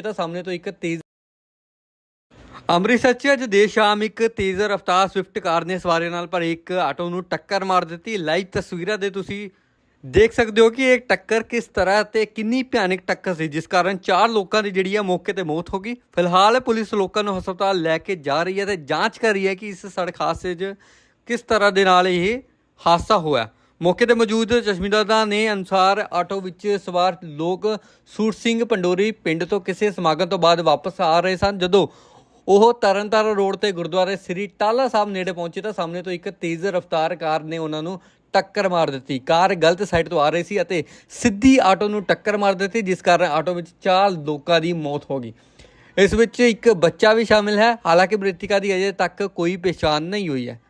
ਤਾਂ ਸਾਹਮਣੇ ਤੋਂ ਇੱਕ ਤੇਜ਼ ਅੰਮ੍ਰਿਤਸਰ 'ਚ ਅੱਜ ਦੇਰ ਸ਼ਾਮ ਇੱਕ ਤੇਜ਼ ਰਫ਼ਤਾਰ ਸਵਿਫਟ ਕਾਰ ਨੇ ਸਵਾਰੀਆਂ ਨਾਲ ਭਰੇ ਇੱਕ ਆਟੋ ਨੂੰ ਟੱਕਰ ਮਾਰ ਦਿੱਤੀ। ਲਾਈਵ ਤਸਵੀਰਾਂ ਦੇ ਤੁਸੀਂ ਦੇਖ ਸਕਦੇ ਹੋ ਕਿ ਇਹ ਟੱਕਰ ਕਿਸ ਤਰ੍ਹਾਂ ਤੇ ਕਿੰਨੀ ਭਿਆਨਕ ਟੱਕਰ ਸੀ, ਜਿਸ ਕਾਰਨ ਚਾਰ ਲੋਕਾਂ ਦੀ ਜਿਹੜੀ ਹੈ ਮੌਕੇ ਤੇ ਮੌਤ ਹੋ ਗਈ। ਫਿਲਹਾਲ ਪੁਲਿਸ ਲੋਕਾਂ ਨੂੰ ਹਸਪਤਾਲ ਲੈ ਕੇ ਜਾ ਰਹੀ ਹੈ ਤੇ ਜਾਂਚ ਕਰ ਰਹੀ ਹੈ ਕਿ ਇਸ ਸੜਕ ਹਾਦਸੇ 'ਚ ਕਿਸ ਤਰ੍ਹਾਂ ਦੇ ਨਾਲ ਇਹ ਹਾਦਸਾ ਹੋਇਆ। ਮੌਕੇ ਤੇ ਮੌਜੂਦ ਚਸ਼ਮੀਦਾਰਾਂ ਨੇ ਅਨੁਸਾਰ ਆਟੋ ਵਿੱਚ ਸਵਾਰ ਲੋਕ ਸੂਰ ਸਿੰਘ ਪੰਡੋਰੀ ਪਿੰਡ ਤੋਂ ਕਿਸੇ ਸਮਾਗਮ ਤੋਂ ਬਾਅਦ ਵਾਪਸ ਆ ਰਹੇ ਸਨ। ਜਦੋਂ ਉਹ ਤਰਨਤਾਰਨ ਰੋਡ ਤੇ ਗੁਰਦੁਆਰੇ ਸ੍ਰੀ ਟਾਲਾ ਸਾਹਿਬ ਨੇੜੇ ਪਹੁੰਚੇ ਤਾਂ ਸਾਹਮਣੇ ਤੋਂ ਇੱਕ ਤੇਜ਼ ਰਫ਼ਤਾਰ ਕਾਰ ਨੇ ਉਹਨਾਂ ਨੂੰ ਟੱਕਰ ਮਾਰ ਦਿੱਤੀ। ਕਾਰ ਗਲਤ ਸਾਈਡ ਤੋਂ ਆ ਰਹੀ ਸੀ ਅਤੇ ਸਿੱਧੀ ਆਟੋ ਨੂੰ ਟੱਕਰ ਮਾਰ ਦਿੱਤੀ, ਜਿਸ ਕਾਰਨ ਆਟੋ ਵਿੱਚ ਚਾਰ ਲੋਕਾਂ ਦੀ ਮੌਤ ਹੋ ਗਈ। ਇਸ ਵਿੱਚ ਇੱਕ ਬੱਚਾ ਵੀ ਸ਼ਾਮਿਲ ਹੈ। ਹਾਲਾਂਕਿ ਮ੍ਰਿਤਕਾ ਦੀ ਅਜੇ ਤੱਕ ਕੋਈ ਪਛਾਣ ਨਹੀਂ ਹੋਈ ਹੈ।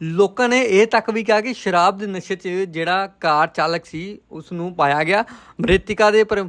ਲੋਕਾਂ ਨੇ ਇਹ ਤੱਕ ਵੀ ਕਿਹਾ ਕਿ ਸ਼ਰਾਬ ਦੇ ਨਸ਼ੇ 'ਚ ਜਿਹੜਾ ਕਾਰ ਚਾਲਕ ਸੀ ਉਸ ਨੂੰ ਪਾਇਆ ਗਿਆ। ਮ੍ਰਿਤਿਕਾ ਦੇ ਪਰ,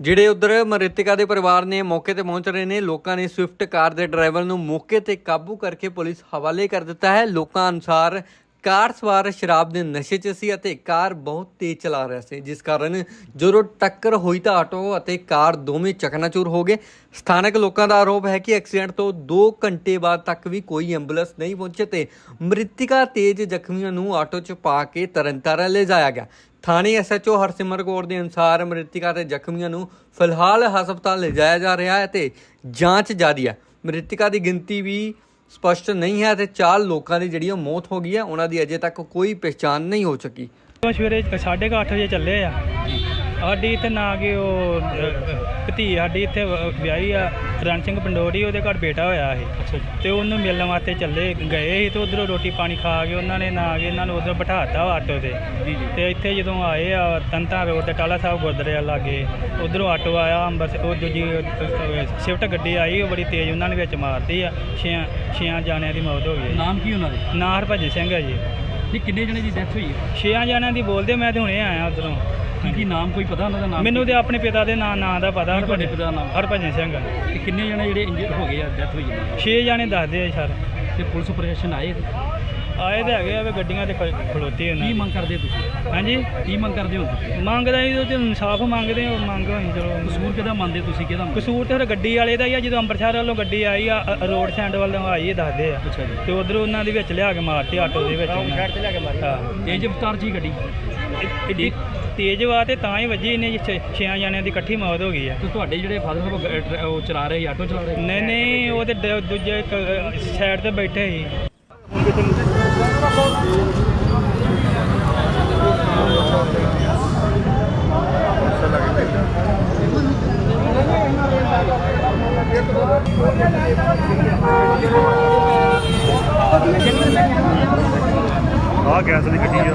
ਜਿਹੜੇ ਉਧਰ ਮ੍ਰਿਤਿਕਾ ਦੇ ਪਰਿਵਾਰ ਨੇ ਮੌਕੇ ਤੇ ਪਹੁੰਚ ਰਹੇ ਨੇ, ਲੋਕਾਂ ਨੇ ਸਵਿਫਟ ਕਾਰ ਦੇ ਡਰਾਈਵਰ ਨੂੰ ਮੌਕੇ ਤੇ ਕਾਬੂ ਕਰਕੇ ਪੁਲਿਸ ਹਵਾਲੇ ਕਰ ਦਿੱਤਾ ਹੈ। ਲੋਕਾਂ ਅਨੁਸਾਰ ਕਾਰ ਸਵਾਰ ਸ਼ਰਾਬ ਦੇ ਨਸ਼ੇ 'ਚ ਸੀ ਅਤੇ ਕਾਰ ਬਹੁਤ ਤੇਜ਼ ਚਲਾ ਰਿਹਾ ਸੀ, ਜਿਸ ਕਾਰਨ ਜਦੋਂ ਟੱਕਰ ਹੋਈ ਤਾਂ ਆਟੋ ਅਤੇ ਕਾਰ ਦੋਵੇਂ ਚਕਨਾਚੂਰ ਹੋ ਗਏ। ਸਥਾਨਕ ਲੋਕਾਂ ਦਾ ਆਰੋਪ ਹੈ ਕਿ ਐਕਸੀਡੈਂਟ ਤੋਂ 2 ਘੰਟੇ ਬਾਅਦ ਤੱਕ ਵੀ ਕੋਈ ਐਂਬੂਲੈਂਸ ਨਹੀਂ ਪਹੁੰਚੇ ਤੇ ਮ੍ਰਿਤਕਾ ਤੇਜ਼ ਜ਼ਖਮੀਆਂ ਨੂੰ ਆਟੋ 'ਚ ਪਾ ਕੇ ਤਰਨਤਾਰਨ ਲਿਜਾਇਆ ਗਿਆ। ਥਾਣੇ ਐਸਐਚਓ ਹਰਸਿਮਰ ਕੌਰ ਦੇ ਅਨੁਸਾਰ ਮ੍ਰਿਤਿਕਾ ਤੇ ਜ਼ਖਮੀਆਂ ਨੂੰ ਫਿਲਹਾਲ ਹਸਪਤਾਲ ਲਿਜਾਇਆ ਜਾ ਰਿਹਾ ਹੈ ਤੇ ਜਾਂਚ ਜਾਰੀ ਹੈ। ਮ੍ਰਿਤਕਾ ਦੀ ਗਿਣਤੀ ਵੀ ਸਪਸ਼ਟ ਨਹੀਂ ਹੈ ਤੇ ਚਾਰ ਲੋਕਾਂ ਦੀ ਜਿਹੜੀ ਉਹ ਮੌਤ ਹੋ ਗਈ ਹੈ, ਉਹਨਾਂ ਦੀ ਅਜੇ ਤੱਕ ਕੋਈ ਪਛਾਣ ਨਹੀਂ ਹੋ ਸਕੀ। ਉਹ ਸਵੇਰੇ 8:30 ਵਜੇ ਚੱਲੇ ਆ। ਸਾਡੀ ਇੱਥੇ ਨਾ ਕਿ ਉਹ ਅਹ, ਭਤੀ ਸਾਡੀ ਇੱਥੇ ਵ- ਵਿਆਹੀ ਆ ਰਣ ਸਿੰਘ ਪੰਡੋਰੀ ਉਹਦੇ ਘਰ ਬੇਟਾ ਹੋਇਆ ਸੀ ਤੇ ਉਹਨੂੰ ਮਿਲਣ ਵਾਸਤੇ ਚੱਲੇ ਗਏ ਸੀ ਤੇ ਉਧਰੋਂ ਰੋਟੀ ਪਾਣੀ ਖਾ ਕੇ ਉਹਨਾਂ ਨੇ ਨਾ ਕਿ ਇਹਨਾਂ ਨੂੰ ਉਧਰ ਬਿਠਾਤਾ ਆਟੋ ਤੇ। ਤੇ ਇੱਥੇ ਜਦੋਂ ਆਏ ਆ ਤੰਤਾ ਰੋਡ ਤੇ ਟਾਲਾ ਸਾਹਿਬ ਗੁਰਦੁਆਰੇ ਆ ਲਾਗੇ ਉਧਰੋਂ ਆਟੋ ਆਇਆ ਅੰਬਰਸ ਉਹ ਦੂਜੀ ਸ਼ਿਫਟ ਗੱਡੀ ਆਈ ਉਹ ਬੜੀ ਤੇਜ਼ ਉਹਨਾਂ ਨੇ ਵਿੱਚ ਮਾਰਤੀ ਆ ਛਿਆਂ ਛਿਆਂ ਜਾਣਿਆਂ ਦੀ ਮੌਤ ਹੋ ਗਈ। ਨਾਮ ਕੀ ਉਹਨਾਂ ਦੇ? ਜੀ। ਨਾਂ ਹਰਭਜਨ ਸਿੰਘ ਹੈ ਜੀ। ਨਹੀਂ ਕਿੰਨੇ ਜਣੇ ਦੀ ਡੈਥ ਹੋਈ? ਹੈ ਛਿਆਂ ਜਾਣਿਆਂ ਦੀ ਬੋਲਦੇ ਮੈਂ ਤੇ ਹੁਣੇ ਆਇਆ ਉਧਰੋਂ। ਕੀ ਕੀ ਨਾਮ ਕੋਈ ਪਤਾ ਉਹਨਾਂ ਦਾ ਨਾਮ? ਮੈਨੂੰ ਤੇ ਆਪਣੇ ਪਿਤਾ ਦੇ ਨਾਂ ਨਾਂ ਦਾ ਪਤਾ ਕੀ ਤੁਹਾਡੇ ਪਿਤਾ ਦਾ ਨਾਮ? ਹਰਭਜਨ ਸਿੰਘ ਤੇ ਕਿੰਨੇ ਜਣੇ ਜਿਹੜੇ ਇੰਜਰ ਹੋ ਗਏ ਆ ਡੈਥ ਹੋਈ ਹੈ 6 ਜਾਣੇ ਦੱਸਦੇ ਆ ਸਰ। ਤੇ ਪੁਲਿਸ ਪ੍ਰਸ਼ਾਸਨ ਆਏ? ਕੀ ਆਏ ਤੇ ਹੈਗੇ ਆ ਵੀ ਗੱਡੀਆਂ ਤੇ ਖ- ਖਲੋਤੇ ਉਹਨਾਂ ਮੰਗ ਕਰਦੇ ਤੁਸੀਂ? ਹਾਂਜੀ? ਕੀ ਮੰਗ ਕਰਦੇ ਹੋ ਤੁਸੀਂ? ਮੰਗਦਾ ਜੀ ਉਹ ਤੇ ਇਨਸਾਫ ਮੰਗਦੇ ਆ ਮੰਗ ਹੋਈ ਚਲੋ। ਕਸੂਰ ਕਿਹਦਾ ਮੰਨਦੇ ਤੁਸੀਂ ਕਿਹਦਾ ਕਸੂਰ ਤੇ ਫਿਰ ਗੱਡੀ ਵਾਲੇ ਦਾ ਹੀ ਆ ਜਦੋਂ ਅੰਮ੍ਰਿਤਸਰ ਵੱਲੋਂ ਗੱਡੀ ਆਈ ਆ ਅ- ਰੋਡ ਸੈਂਡ ਵੱਲੋਂ ਆਈ ਇਹ ਦੱਸਦੇ ਆ। ਅੱਛਾ ਜੀ। ਤੇ ਉਧਰ ਉਹਨਾਂ ਦੇ ਵਿੱਚ ਲਿਆ ਕੇ ਮਾਰਤੀ ਆਟੋ ਦੇ ਵਿੱਚ ਸਾਈਡ ਤੇ ਲਿਆ ਕੇ ਮਾਰੀ। ਹਾਂ। ਤੇਜ ਅਵਤਾਰ ਜੀ ਗੱਡੀ। ਇੱਡੀ ਤੇਜ਼ ਵਾ ਤੇ ਤਾਂ ਹੀ ਵੱਜੀ ਇਹਨੇ ਛੇ ਛਿਆਂ ਜਾਣਿਆਂ ਦੀ ਇਕੱਠੀ ਮੌਤ ਹੋ ਗਈ ਆ। ਤੇ ਤੁਹਾਡੇ ਜਿਹੜੇ ਫਾਦਰ ਸਾਹਿਬ ਗ- ਉਹ ਚਲਾ ਰਹੇ ਸੀ, ਆਟੋ ਚਲਾ ਰਹੇ ਸੀ? ਨਹੀਂ ਨਹੀਂ ਉਹ ਤੇ ਦੂਜੇ ਸਾਈਡ ਤੇ ਬੈਠੇ ਸੀ। ਆਹ ਗੈਸ ਦੀ ਗੱਡੀ ਆ।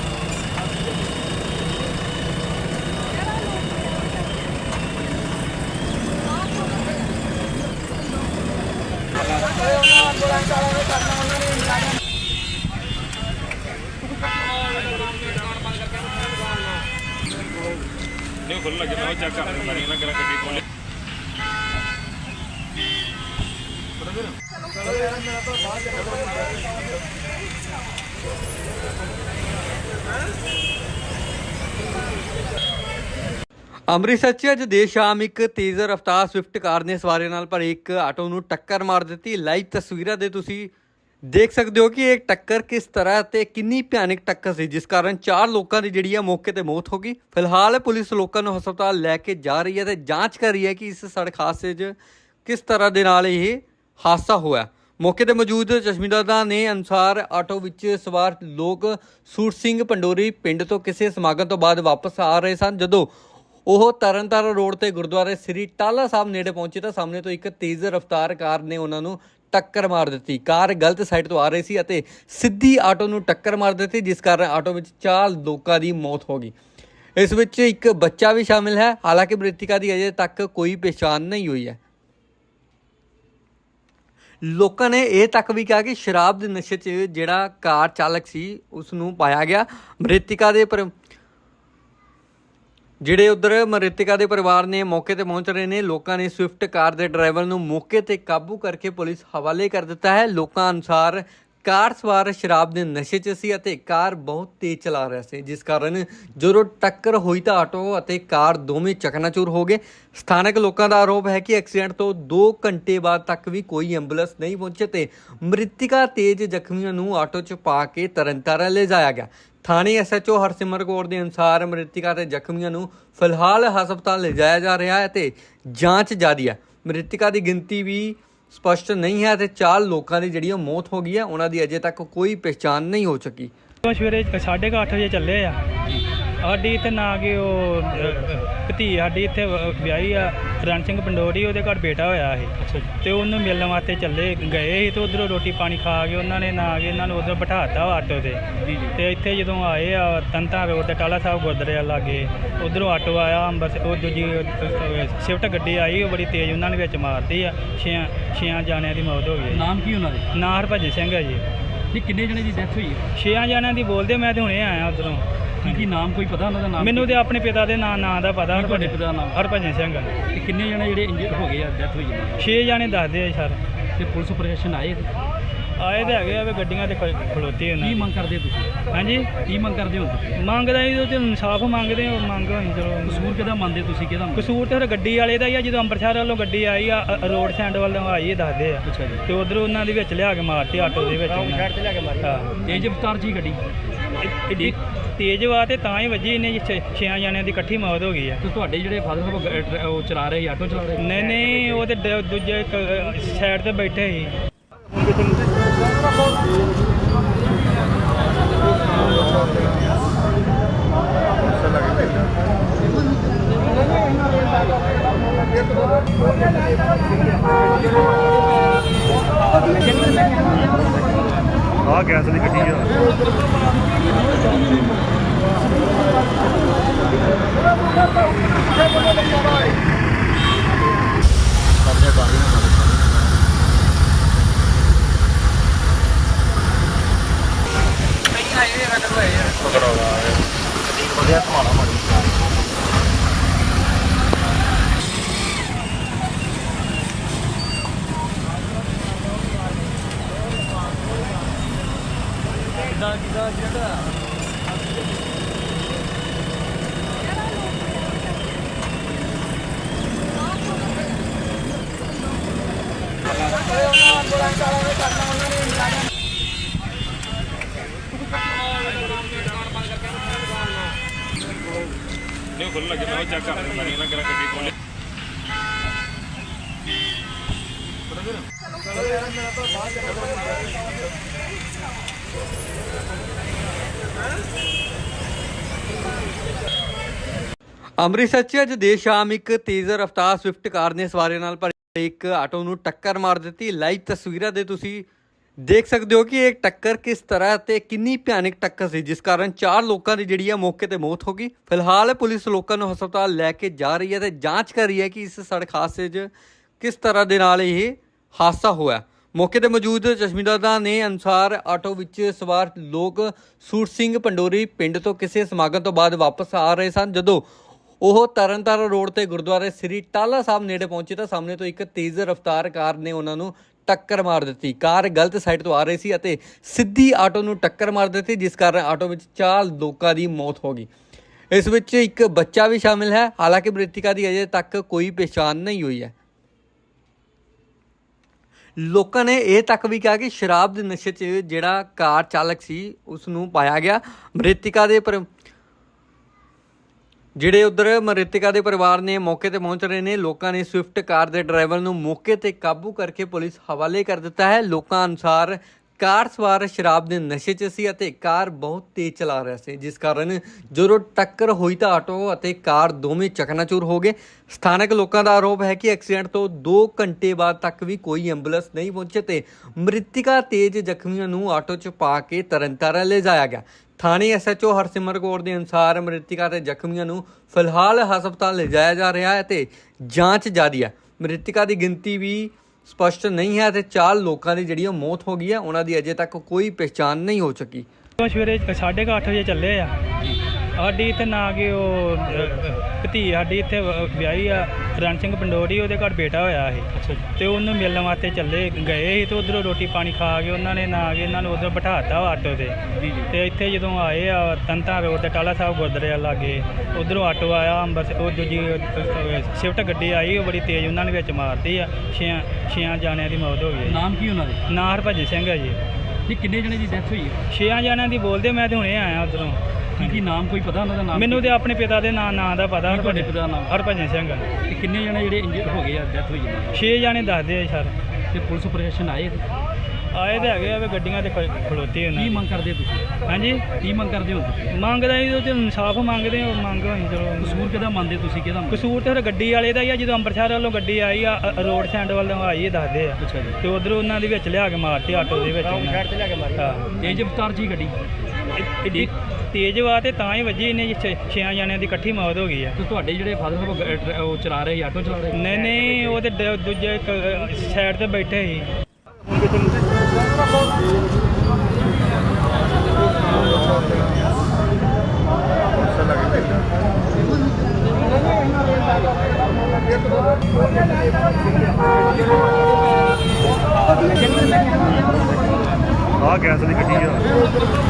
ਅੰਮ੍ਰਿਤਸਰ 'ਚ ਅੱਜ ਦੇਰ ਸ਼ਾਮ ਇੱਕ ਤੇਜ਼ ਰਫ਼ਤਾਰ ਸਵਿਫਟ ਕਾਰ ਨੇ ਸਵਾਰੀਆਂ ਨਾਲ ਭਰੇ ਇੱਕ ਆਟੋ ਨੂੰ ਟੱਕਰ ਮਾਰ ਦਿੱਤੀ। ਲਾਈਵ ਤਸਵੀਰਾਂ ਦੇ ਤੁਸੀਂ ਦੇਖ ਸਕਦੇ ਹੋ ਕਿ ਇਹ ਟੱਕਰ ਕਿਸ ਤਰ੍ਹਾਂ ਤੇ ਕਿੰਨੀ ਭਿਆਨਕ ਟੱਕਰ ਸੀ, ਜਿਸ ਕਾਰਨ ਚਾਰ ਲੋਕਾਂ ਦੀ ਜਿਹੜੀ ਹੈ ਮੌਕੇ ਤੇ ਮੌਤ ਹੋ ਗਈ। ਫਿਲਹਾਲ ਪੁਲਿਸ ਲੋਕਾਂ ਨੂੰ ਹਸਪਤਾਲ ਲੈ ਕੇ ਜਾ ਰਹੀ ਹੈ ਤੇ ਜਾਂਚ ਕਰ ਰਹੀ ਹੈ ਕਿ ਇਸ ਸੜਕ ਹਾਦਸੇ 'ਚ ਕਿਸ ਤਰ੍ਹਾਂ ਦੇ ਨਾਲ ਇਹ ਹਾਦਸਾ ਹੋਇਆ। ਮੌਕੇ ਤੇ ਮੌਜੂਦ ਚਸ਼ਮੀਦਾਰਾਂ ਨੇ ਅਨੁਸਾਰ ਆਟੋ ਵਿੱਚ ਸਵਾਰ ਲੋਕ ਸੂਰ ਸਿੰਘ ਪੰਡੋਰੀ ਪਿੰਡ ਤੋਂ ਕਿਸੇ ਸਮਾਗਮ ਤੋਂ ਬਾਅਦ ਵਾਪਸ ਆ ਰਹੇ ਸਨ। ਜਦੋਂ ਉਹ ਤਰਨਤਾਰਨ ਰੋਡ ਤੇ ਗੁਰਦੁਆਰੇ ਸ੍ਰੀ ਟਾਲਾ ਸਾਹਿਬ ਨੇੜੇ ਪਹੁੰਚੇ ਤਾਂ ਸਾਹਮਣੇ ਤੋਂ ਇੱਕ ਤੇਜ਼ ਰਫ਼ਤਾਰ ਕਾਰ ਨੇ ਉਹਨਾਂ ਨੂੰ ਟੱਕਰ ਮਾਰ ਦਿੱਤੀ। ਕਾਰ ਗਲਤ ਸਾਈਡ ਤੋਂ ਆ ਰਹੀ ਸੀ ਅਤੇ ਸਿੱਧੀ ਆਟੋ ਨੂੰ ਟੱਕਰ ਮਾਰ ਦਿੱਤੀ, ਜਿਸ ਕਾਰਨ ਆਟੋ ਵਿੱਚ ਚਾਰ ਲੋਕਾਂ ਦੀ ਮੌਤ ਹੋ ਗਈ। ਇਸ ਵਿੱਚ ਇੱਕ ਬੱਚਾ ਵੀ ਸ਼ਾਮਿਲ ਹੈ। ਹਾਲਾਂਕਿ ਮ੍ਰਿਤਿਕਾ ਦੀ ਅਜੇ ਤੱਕ ਕੋਈ ਪਛਾਣ ਨਹੀਂ ਹੋਈ ਹੈ। ਲੋਕਾਂ ਨੇ ਇਹ ਤੱਕ ਵੀ ਕਿਹਾ ਕਿ ਸ਼ਰਾਬ ਦੇ ਨਸ਼ੇ 'ਚ ਜਿਹੜਾ ਕਾਰ ਚਾਲਕ ਸੀ ਉਸ ਨੂੰ ਪਾਇਆ ਗਿਆ। ਮ੍ਰਿਤਿਕਾ ਦੇ ਪਰ ਜਿਹੜੇ ਉਧਰ ਮ੍ਰਿਤਕਾ ਦੇ ਪਰਿਵਾਰ ਨੇ ਮੌਕੇ ਤੇ ਪਹੁੰਚ ਰਹੇ ਨੇ, ਲੋਕਾਂ ਨੇ ਸਵਿਫਟ ਕਾਰ ਦੇ ਡਰਾਈਵਰ ਨੂੰ ਮੌਕੇ ਤੇ ਕਾਬੂ ਕਰਕੇ ਪੁਲਿਸ ਹਵਾਲੇ ਕਰ ਦਿੱਤਾ ਹੈ। ਲੋਕਾਂ ਅਨੁਸਾਰ ਕਾਰ ਸਵਾਰ ਸ਼ਰਾਬ ਦੇ ਨਸ਼ੇ 'ਚ ਸੀ ਅਤੇ ਕਾਰ ਬਹੁਤ ਤੇਜ਼ ਚਲਾ ਰਿਹਾ ਸੀ, ਜਿਸ ਕਾਰਨ ਜਦੋਂ ਟੱਕਰ ਹੋਈ ਤਾਂ ਆਟੋ ਅਤੇ ਕਾਰ ਦੋਵੇਂ ਚਕਨਾਚੂਰ ਹੋ ਗਏ। ਸਥਾਨਕ ਲੋਕਾਂ ਦਾ ਆਰੋਪ ਹੈ ਕਿ ਐਕਸੀਡੈਂਟ ਤੋਂ 2 ਘੰਟੇ ਬਾਅਦ ਤੱਕ ਵੀ ਕੋਈ ਐਂਬੂਲੈਂਸ ਨਹੀਂ ਪਹੁੰਚੇ ਤੇ ਮ੍ਰਿਤਿਕਾ ਤੇਜ਼ ਜ਼ਖਮੀਆਂ ਨੂੰ ਆਟੋ 'ਚ ਪਾ ਕੇ ਤਰਨਤਾਰਨ ਲਿਜਾਇਆ ਗਿਆ। ਥਾਣੇ ਐਸਐਚਓ ਹਰਸਿਮਰ ਕੌਰ ਦੇ ਅਨੁਸਾਰ ਮ੍ਰਿਤਕਾ ਤੇ ਜ਼ਖਮੀਆਂ ਨੂੰ ਫਿਲਹਾਲ ਹਸਪਤਾਲ ਲਿਜਾਇਆ ਜਾ ਰਿਹਾ ਹੈ ਤੇ ਜਾਂਚ ਜਾਰੀ ਹੈ। ਮ੍ਰਿਤਕਾ ਦੀ ਗਿਣਤੀ ਵੀ ਸਪਸ਼ਟ ਨਹੀਂ ਹੈ ਤੇ ਚਾਰ ਲੋਕਾਂ ਦੀ ਜਿਹੜੀ ਉਹ ਮੌਤ ਹੋ ਗਈ ਹੈ, ਉਹਨਾਂ ਦੀ ਅਜੇ ਤੱਕ ਕੋਈ ਪਛਾਣ ਨਹੀਂ ਹੋ ਸਕੀ। ਉਹ ਸਵੇਰੇ 8:30 ਵਜੇ ਚੱਲੇ ਆ। ਸਾਡੀ ਇੱਥੇ ਨਾ ਕਿ ਉਹ ਭਤੀ ਸਾਡੀ ਇੱਥੇ ਵ- ਵਿਆਹੀ ਆ ਰਣ ਸਿੰਘ ਪੰਡੋਰੀ ਉਹਦੇ ਘਰ ਬੇਟਾ ਹੋਇਆ ਸੀ ਤੇ ਉਹਨੂੰ ਮਿਲਣ ਵਾਸਤੇ ਚੱਲੇ ਗਏ ਸੀ ਤੇ ਉਧਰੋਂ ਰੋਟੀ ਪਾਣੀ ਖਾ ਕੇ ਉਹਨਾਂ ਨੇ ਨਾ ਕੇ ਇਹਨਾਂ ਨੂੰ ਉਧਰ ਬਿਠਾਤਾ ਆਟੋ ਤੇ। ਤੇ ਇੱਥੇ ਜਦੋਂ ਆਏ ਆ ਤੰਤਾ ਰੋਡ ਤੇ ਟਾਲਾ ਸਾਹਿਬ ਗੁਰਦੁਆਰੇ ਆ ਲਾਗੇ ਉਧਰੋਂ ਆਟੋ ਆਇਆ ਅੰਬਰਸ ਉਹ ਦੂਜੀ ਸ਼ਿਫਟ ਗੱਡੀ ਆਈ ਉਹ ਬੜੀ ਤੇਜ਼ ਉਹਨਾਂ ਨੇ ਵਿੱਚ ਮਾਰਤੀ ਆ ਛਿਆਂ ਛਿਆਂ ਜਾਣਿਆਂ ਦੀ ਮੌਤ ਹੋ ਗਈ। ਨਾਮ ਕੀ ਉਹਨਾਂ ਦੇ? ਨਾਂ ਹਰਭਜਨ ਸਿੰਘ ਹੈ ਜੀ। ਕਿੰਨੇ ਜਣੇ ਦੀ ਡੈਥ ਹੋਈ? ਹੈ ਛਿਆਂ ਜਾਣਿਆਂ ਦੀ ਬੋਲਦੇ ਮੈਂ ਤੇ ਹੁਣੇ ਆਇਆ ਉਧਰੋਂ। ਕੀ ਕੀ ਨਾਮ ਕੋਈ ਪਤਾ ਉਹਨਾਂ ਦਾ ਨਾਮ? ਮੈਨੂੰ ਤੇ ਆਪਣੇ ਪਿਤਾ ਦੇ ਨਾਂ ਨਾਂ ਦਾ ਪਤਾ ਕੀ ਤੁਹਾਡੇ ਪਿਤਾ ਦਾ ਨਾਮ? ਹਰਭਜਨ ਸਿੰਘ ਤੇ ਕਿੰਨੇ ਜਣੇ ਜਿਹੜੇ ਇੰਜਰਡ ਹੋ ਗਏ ਆ ਡੈਥ ਹੋਈ ਹੈ 6 ਜਾਣੇ ਦੱਸਦੇ ਆ ਸਰ। ਤੇ ਪੁਲਿਸ ਪ੍ਰਸ਼ਾਸਨ ਆਏ? ਤੇ ਆਏ ਤੇ ਹੈਗੇ ਆ ਵੀ ਗੱਡੀਆਂ ਤੇ ਖਲੋਤੇ ਕੀ ਉਹਨਾਂ ਮੰਗ ਕਰਦੇ ਤੁਸੀਂ? ਹਾਂਜੀ? ਕੀ ਮੰਗ ਕਰਦੇ ਹੋ ਤੁਸੀਂ? ਮੰਗਦਾ ਇਹ ਤੇ ਇਨਸਾਫ ਮੰਗਦੇ ਆ ਮੰਗ ਹੋਈ ਚਲੋ। ਕਸੂਰ ਕਿਹਦਾ ਮੰਨਦੇ ਤੁਸੀਂ ਕਿਹਦਾ ਮੰਨਦੇ? ਕਸੂਰ ਤੇ ਫਿਰ ਗੱਡੀ ਵਾਲੇ ਦਾ ਹੀ ਆ ਜਦੋਂ ਅੰਮ੍ਰਿਤਸਰ ਵੱਲੋਂ ਗੱਡੀ ਆਈ ਆ ਅ- ਰੋਡ ਸੈਂਡ ਵੱਲੋਂ ਆਈ ਇਹ ਦੱਸਦੇ ਆ। ਅੱਛਾ ਜੀ। ਤੇ ਉਧਰ ਉਹਨਾਂ ਦੇ ਵਿੱਚ ਲਿਆ ਕੇ ਮਾਰਤੀ ਆਟੋ ਦੇ ਵਿੱਚ ਸਾਈਡ ਤੇ ਲਿਆ ਕੇ ਮਾਰੀ। ਹਾਂ। ਤੇਜ ਅਵਤਾਰ ਜੀ ਗੱਡੀ? ਇੱਡੀ ਤੇਜ਼ ਵਾ ਤੇ ਤਾਂ ਹੀ ਵੱਜੀ ਇਹਨੇ ਛੇ ਛਿਆਂ ਜਾਣਿਆਂ ਦੀ ਇਕੱਠੀ ਮੌਤ ਹੋ ਗਈ ਆ ਤੇ ਤੁਹਾਡੇ ਜਿਹੜੇ ਫਾਦਰ ਸਾਹਿਬ ਗ- ਉਹ ਚਲਾ ਰਹੇ ਸੀ ਆਟੋ ਚਲਾ ਰਹੇ ਸੀ? ਨਹੀਂ ਨਹੀਂ ਉਹ ਤੇ ਡ- ਦੂਜੇ ਸਾਈਡ ਤੇ ਬੈਠੇ ਸੀ Gidal, gidal, gidal. Ini udah lagi mau jaga, ini lagi lagi di. Amritsar 'ਚ ਅੱਜ ਦੇਰ ਸ਼ਾਮ ਇੱਕ ਤੇਜ਼ ਰਫ਼ਤਾਰ ਸਵਿਫਟ ਕਾਰ ਨੇ ਸਵਾਰੀਆਂ ਨਾਲ ਭਰੇ ਇੱਕ ਆਟੋ ਨੂੰ ਟੱਕਰ ਮਾਰ ਦਿੱਤੀ। ਲਾਈਵ ਤਸਵੀਰਾਂ ਦੇ ਤੁਸੀਂ ਦੇਖ ਸਕਦੇ ਹੋ ਕਿ ਇਹ ਟੱਕਰ ਕਿਸ ਤਰ੍ਹਾਂ ਤੇ ਕਿੰਨੀ ਭਿਆਨਕ ਟੱਕਰ ਸੀ, ਜਿਸ ਕਾਰਨ ਚਾਰ ਲੋਕਾਂ ਦੀ ਜਿਹੜੀ ਹੈ ਮੌਕੇ ਤੇ ਮੌਤ ਹੋ ਗਈ। ਫਿਲਹਾਲ ਪੁਲਿਸ ਲੋਕਾਂ ਨੂੰ ਹਸਪਤਾਲ ਲੈ ਕੇ ਜਾ ਰਹੀ ਹੈ ਤੇ ਜਾਂਚ ਕਰ ਰਹੀ ਹੈ ਕਿ ਇਸ ਸੜਕ ਹਾਦਸੇ 'ਚ ਕਿਸ ਤਰ੍ਹਾਂ ਦੇ ਨਾਲ ਇਹ ਹਾਦਸਾ ਹੋਇਆ। ਮੌਕੇ ਤੇ ਮੌਜੂਦ ਚਸ਼ਮੀਦਾਦਾਂ ਨੇ ਅਨੁਸਾਰ ਆਟੋ ਵਿੱਚ ਸਵਾਰ ਲੋਕ ਸੂਰ ਸਿੰਘ ਪੰਡੋਰੀ ਪਿੰਡ ਤੋਂ ਕਿਸੇ ਸਮਾਗਮ ਤੋਂ ਬਾਅਦ ਵਾਪਸ ਆ ਰਹੇ ਸਨ। ਜਦੋਂ ਉਹ ਤਰਨਤਾਰਨ ਰੋਡ ਤੇ ਗੁਰਦੁਆਰੇ ਸ੍ਰੀ ਟਾਲਾ ਸਾਹਿਬ ਨੇੜੇ ਪਹੁੰਚੇ ਤਾਂ ਸਾਹਮਣੇ ਤੋਂ ਇੱਕ ਤੇਜ਼ ਰਫ਼ਤਾਰ ਕਾਰ ਨੇ ਉਹਨਾਂ ਨੂੰ ਟੱਕਰ ਮਾਰ ਦਿੱਤੀ। ਕਾਰ ਗਲਤ ਸਾਈਡ ਤੋਂ ਆ ਰਹੀ ਸੀ ਅਤੇ ਸਿੱਧੀ ਆਟੋ ਨੂੰ ਟੱਕਰ ਮਾਰ ਦਿੱਤੀ, ਜਿਸ ਕਾਰਨ ਆਟੋ ਵਿੱਚ ਚਾਰ ਲੋਕਾਂ ਦੀ ਮੌਤ ਹੋ ਗਈ। ਇਸ ਵਿੱਚ ਇੱਕ ਬੱਚਾ ਵੀ ਸ਼ਾਮਿਲ ਹੈ। ਹਾਲਾਂਕਿ ਮ੍ਰਿਤਿਕਾ ਦੀ ਅਜੇ ਤੱਕ ਕੋਈ ਪਛਾਣ ਨਹੀਂ ਹੋਈ ਹੈ। ਲੋਕਾਂ ਨੇ ਇਹ ਤੱਕ ਵੀ ਕਿਹਾ ਕਿ ਸ਼ਰਾਬ ਦੇ ਨਸ਼ੇ 'ਚ ਜਿਹੜਾ ਕਾਰ ਚਾਲਕ ਸੀ ਉਸ ਨੂੰ ਪਾਇਆ ਗਿਆ। ਮ੍ਰਿਤਿਕਾ ਦੇ ਪਰ ਜਿਹੜੇ ਉਧਰ ਮ੍ਰਿਤਕਾ ਦੇ ਪਰਿਵਾਰ ਨੇ ਮੌਕੇ ਤੇ ਪਹੁੰਚ ਰਹੇ ਨੇ, ਲੋਕਾਂ ਨੇ ਸਵਿਫਟ ਕਾਰ ਦੇ ਡਰਾਈਵਰ ਨੂੰ ਮੌਕੇ ਤੇ ਕਾਬੂ ਕਰਕੇ ਪੁਲਿਸ ਹਵਾਲੇ ਕਰ ਦਿੱਤਾ ਹੈ। ਲੋਕਾਂ ਅਨੁਸਾਰ ਕਾਰ ਸਵਾਰ ਸ਼ਰਾਬ ਦੇ ਨਸ਼ੇ 'ਚ ਸੀ ਅਤੇ ਕਾਰ ਬਹੁਤ ਤੇਜ਼ ਚਲਾ ਰਿਹਾ ਸੀ, ਜਿਸ ਕਾਰਨ ਜਦੋਂ ਟੱਕਰ ਹੋਈ ਤਾਂ ਆਟੋ ਅਤੇ ਕਾਰ ਦੋਵੇਂ ਚਕਨਾਚੂਰ ਹੋ ਗਏ। ਸਥਾਨਕ ਲੋਕਾਂ ਦਾ ਆਰੋਪ ਹੈ ਕਿ ਐਕਸੀਡੈਂਟ ਤੋਂ 2 ਘੰਟੇ ਬਾਅਦ ਤੱਕ ਵੀ ਕੋਈ ਐਂਬੂਲੈਂਸ ਨਹੀਂ ਪਹੁੰਚੇ ਤੇ ਮ੍ਰਿਤਿਕਾ ਤੇਜ਼ ਜ਼ਖਮੀਆਂ ਨੂੰ ਆਟੋ 'ਚ ਪਾ ਕੇ ਤਰਨਤਾਰਨ ਲਿਜਾਇਆ ਗਿਆ। ਥਾਣੇ ਐਸਐਚਓ ਹਰਸਿਮਰ ਕੌਰ ਦੇ ਅਨੁਸਾਰ ਮ੍ਰਿਤਿਕਾ ਤੇ ਜ਼ਖਮੀਆਂ ਨੂੰ ਫਿਲਹਾਲ ਹਸਪਤਾਲ ਲਿਜਾਇਆ ਜਾ ਰਿਹਾ ਹੈ ਤੇ ਜਾਂਚ ਜਾਰੀ ਹੈ। ਮ੍ਰਿਤਿਕਾ ਦੀ ਗਿਣਤੀ ਵੀ ਸਪਸ਼ਟ ਨਹੀਂ ਹੈ ਤੇ ਚਾਰ ਲੋਕਾਂ ਦੀ ਜਿਹੜੀ ਉਹ ਮੌਤ ਹੋ ਗਈ ਹੈ, ਉਹਨਾਂ ਦੀ ਅਜੇ ਤੱਕ ਕੋਈ ਪਛਾਣ ਨਹੀਂ ਹੋ ਸਕੀ। ਉਹ ਸਵੇਰੇ 8:30 ਵਜੇ ਚੱਲੇ ਆ। ਸਾਡੀ ਇੱਥੇ ਨਾ ਕਿ ਉਹ ਅਹ, ਭਤੀ ਸਾਡੀ ਇੱਥੇ ਵ- ਵਿਆਹੀ ਆ ਰਣ ਸਿੰਘ ਪੰਡੋਰੀ ਉਹਦੇ ਘਰ ਬੇਟਾ ਹੋਇਆ ਸੀ। ਅੱਛਾ ਜੀ। ਤੇ ਉਹਨੂੰ ਮਿਲਣ ਵਾਸਤੇ ਚੱਲੇ ਗਏ ਸੀ ਤੇ ਉਧਰੋਂ ਰੋਟੀ ਪਾਣੀ ਖਾ ਕੇ ਉਹਨਾਂ ਨੇ ਨਾ ਕੇ ਇਹਨਾਂ ਨੂੰ ਉਧਰ ਬਿਠਾਤਾ ਆਟੋ ਤੇ। ਜੀ ਜੀ। ਤੇ ਇੱਥੇ ਜਦੋਂ ਆਏ ਆ ਤੰਤਾ ਰੋਡ ਤੇ ਟਾਲਾ ਸਾਹਿਬ ਗੁਰਦੁਆਰੇ ਲਾਗੇ ਉਧਰੋਂ ਆਟੋ ਆਇਆ ਅੰਬਰਸਰ ਉਹ ਦੂਜੀ ਸ਼ਿਫਟ ਗੱਡੀ ਆਈ ਉਹ ਬੜੀ ਤੇਜ਼ ਉਹਨਾਂ ਨੇ ਵਿੱਚ ਮਾਰਤੀ ਆ ਛਿਆਂ ਛਿਆਂ ਜਾਣਿਆਂ ਦੀ ਮੌਤ ਹੋ ਗਈ ਨਾਮ ਕੀ ਉਹਨਾਂ ਦੇ? ਨਾਂ ਹਰਭਜਨ ਸਿੰਘ ਆ ਜੀ। ਜੀ ਕਿੰਨੇ ਜਣੇ ਦੀ ਡੈਥ ਹੋਈ ਹੈ? ਛਿਆਂ ਜਾਣਿਆਂ ਦੀ ਬੋਲਦੇ ਮੈਂ ਤੇ ਹੁਣੇ ਆਇਆ ਉਧਰੋਂ। ਕੀ ਕੀ ਨਾਮ ਕੋਈ ਪਤਾ ਉਹਨਾਂ ਦਾ ਨਾਮ? ਮੈਨੂੰ ਤੇ ਆਪਣੇ ਪਿਤਾ ਦੇ ਨਾਂ ਨਾਂ ਦਾ ਪਤਾ ਕੀ ਤੁਹਾਡੇ ਪਿਤਾ ਦਾ ਨਾਮ? ਹਰਭਜਨ ਸਿੰਘ ਤੇ ਕਿੰਨੇ ਜਣੇ ਜਿਹੜੇ ਇੰਜਰ ਹੋ ਗਏ ਆ ਡੈਥ ਹੋਈ ਹੈ? ਛੇ ਜਾਣੇ ਦੱਸਦੇ ਆ ਸਰ। ਤੇ ਪੁਲਿਸ ਪ੍ਰਸ਼ਾਸਨ ਆਏ? ਆਏ ਤੇ ਹੈਗੇ ਆ ਵੀ ਗੱਡੀਆਂ ਤੇ ਖ- ਖਲੋਤੇ ਕੀ ਉਹਨਾਂ ਮੰਗ ਕਰਦੇ ਤੁਸੀਂ? ਹਾਂਜੀ? ਕੀ ਮੰਗ ਕਰਦੇ ਹੋ ਤੁਸੀਂ? ਮੰਗਦਾ ਇਹ ਤੇ ਇਨਸਾਫ ਮੰਗਦੇ ਹੋ ਮੰਗ ਹੋਈ ਚਲੋ। ਕਸੂਰ ਕਿਹਦਾ ਮੰਨਦੇ ਤੁਸੀਂ ਕਿਹਦਾ ਮੰਨਦੇ? ਕਸੂਰ ਤੇ ਫਿਰ ਗੱਡੀ ਵਾਲੇ ਦਾ ਹੀ ਆ ਜਦੋਂ ਅੰਮ੍ਰਿਤਸਰ ਵੱਲੋਂ ਗੱਡੀ ਆਈ ਆ ਅ- ਰੋਡ ਸੈਂਡ ਵੱਲੋਂ ਆਈ ਇਹ ਦੱਸਦੇ ਆ। ਅੱਛਾ ਜੀ। ਤੇ ਉਧਰ ਉਹਨਾਂ ਦੇ ਵਿੱਚ ਲਿਆ ਕੇ ਮਾਰਤੀ ਆਟੋ ਦੇ ਵਿੱਚ ਸਾਈਡ ਤੇ ਲਿਆ ਕੇ ਮਾਰੀ। ਹਾਂ। ਤੇਜ ਰਫ਼ਤਾਰ ਜੀ ਗੱਡੀ? ਐਡੀ ਤੇਜ਼ ਵਾ ਤੇ ਤਾਂ ਹੀ ਵੱਜੀ ਇਹਨੇ ਛੇ- ਛੇਆਂ ਜਾਣਿਆਂ ਦੀ ਇਕੱਠੀ ਮੌਤ ਹੋ ਗਈ ਆ। ਤੇ ਤੁਹਾਡੇ ਜਿਹੜੇ ਫਾਦਰ ਸਾਹਿਬ ਉਹ ਚਲਾ ਰਹੇ ਸੀ, ਆਟੋ ਚਲਾ ਰਹੇ ਸੀ? ਨਹੀਂ ਨਹੀਂ ਉਹ ਤੇ ਡ- ਦੂਜੇ ਸਾਈਡ ਤੇ ਬੈਠੇ ਸੀ। ਆਹ ਗੈਸ ਦੀ ਗੱਡੀ ਆ।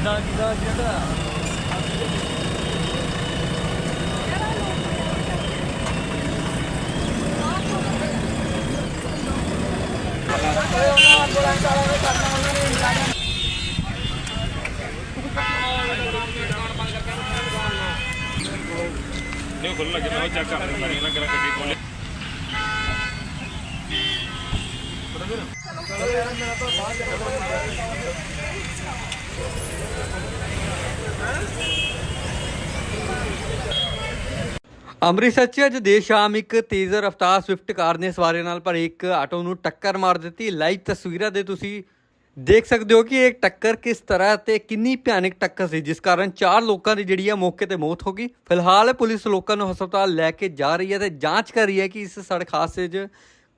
இதாக்கி இதாக்கி ನೀವು ಫುಲ್ ನಾವು ಚೆಕ್ ಏನಕ್ಕೆ ಕಟ್ಟಿ ಕೊಡಿ Thank you. ਅੰਮ੍ਰਿਤਸਰ 'ਚ ਅੱਜ ਦੇਰ ਸ਼ਾਮ ਇੱਕ ਤੇਜ਼ ਰਫ਼ਤਾਰ ਸਵਿਫਟ ਕਾਰ ਨੇ ਸਵਾਰੀਆਂ ਨਾਲ ਭਰੇ ਇੱਕ ਆਟੋ ਨੂੰ ਟੱਕਰ ਮਾਰ ਦਿੱਤੀ। ਲਾਈਵ ਤਸਵੀਰਾਂ ਦੇ ਤੁਸੀਂ ਦੇਖ ਸਕਦੇ ਹੋ ਕਿ ਇਹ ਟੱਕਰ ਕਿਸ ਤਰ੍ਹਾਂ ਤੇ ਕਿੰਨੀ ਭਿਆਨਕ ਟੱਕਰ ਸੀ, ਜਿਸ ਕਾਰਨ ਚਾਰ ਲੋਕਾਂ ਦੀ ਜਿਹੜੀ ਹੈ ਮੌਕੇ ਤੇ ਮੌਤ ਹੋ ਗਈ। ਫਿਲਹਾਲ ਪੁਲਿਸ ਲੋਕਾਂ ਨੂੰ ਹਸਪਤਾਲ ਲੈ ਕੇ ਜਾ ਰਹੀ ਹੈ ਤੇ ਜਾਂਚ ਕਰ ਰਹੀ ਹੈ ਕਿ ਇਸ ਸੜਕ ਹਾਦਸੇ 'ਚ